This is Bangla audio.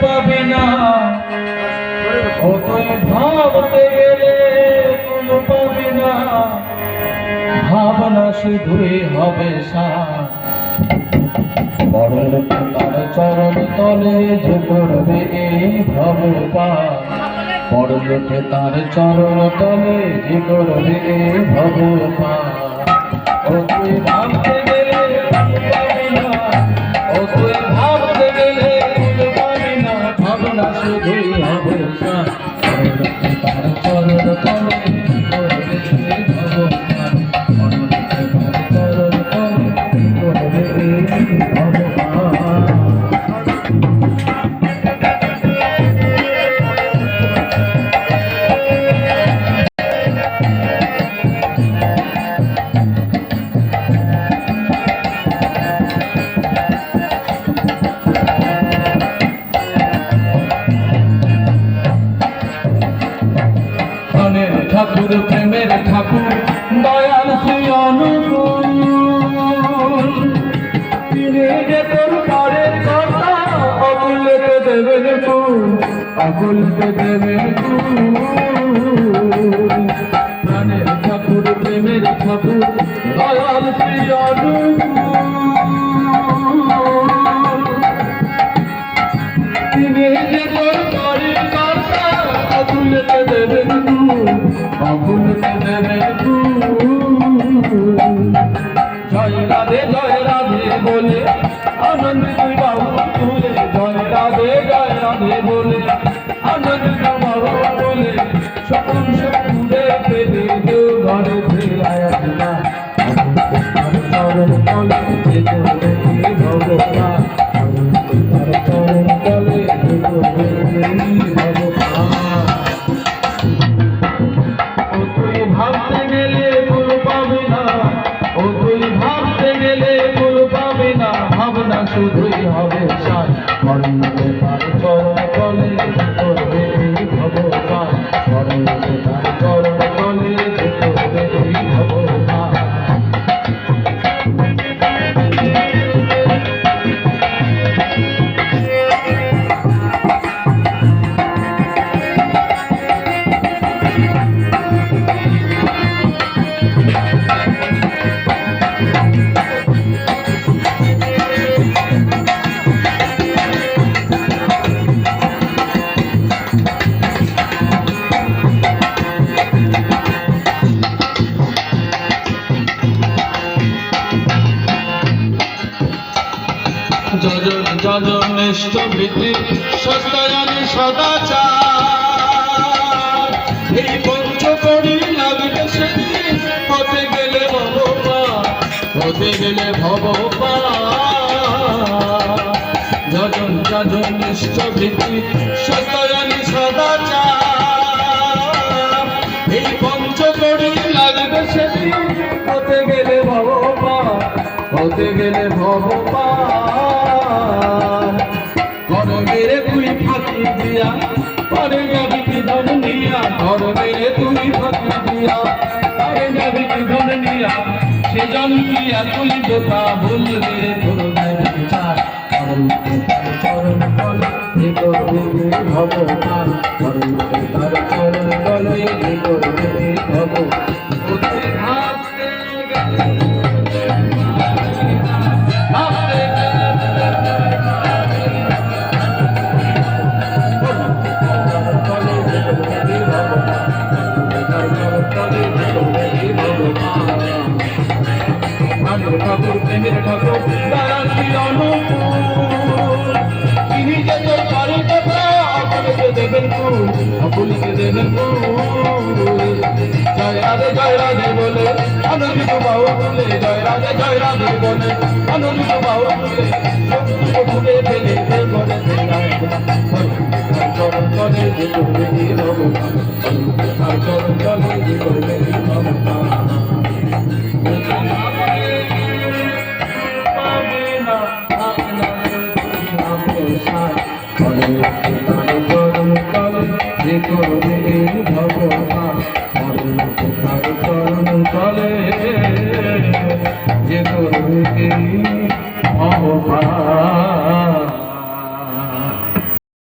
পাবে না। ভাবনা শুধুই হবে বড় তার চরণ তলে যে করবে এই ভগবান। বড় লোকে তার চরণ তলে যে করবে এই ভগবান। ও তুই ভাবতে গেলে ও তুই ঠাকুর দয়াল শ্রী অনুকূল। যে তোর পরের কথা অকুলকে দেবেন ফুল অকুলকে দেবেন ফুল। প্রাণের ঠাকুর, প্রেমের ঠাকুর, দয়াল শ্রী অনুকূল। দেবেন ফুল জয় রাধে জয় রাধে বলে, আনন্দ তুই বাবু তুলে। জয় রাধে জয় রাধে বলে, আনন্দ বাবু বলে সকল সকুরে পেলে দেও ঘরে ফেরায় না চরণ তলে শুধুই হবে সার যজন যজন নিষ্ঠ ভীতি সস্তায়নে সদাচার। এই পঞ্চকরি লাগবে সেদিন হতে গেলে ভগবান হতে গেলে ভগবান। যজন যজন নিষ্ঠ ভীতি সস্তায়নে সদাচার। এই পঞ্চকরি লাগবে সেদিন হতে গেলে নিয়া ঘর মেরে তুই ফাঁকি দিয়া পরে যাবি কি ধন নিয়া, সে জন কি আকুলি বোকা ভুল রে তোর মেরে তার চরণ কল যে করবে ভগবান। করুন তার চরণ কল যে করবে ভগবান। প্রেমের ঠাকুর শ্রী অনুকূল। তিনি যে তোর পারি কথা অকুলকে দেবেন ফুল অকুলকে দেবেন ফুল। জয় রাধে জয় রাধে বলে আনন্দিত বাহু বলে জয় রাধে জয় রাধে বলে আনন্দিত বাহু বলে ফেলে ফেলে যে করবে ভগবান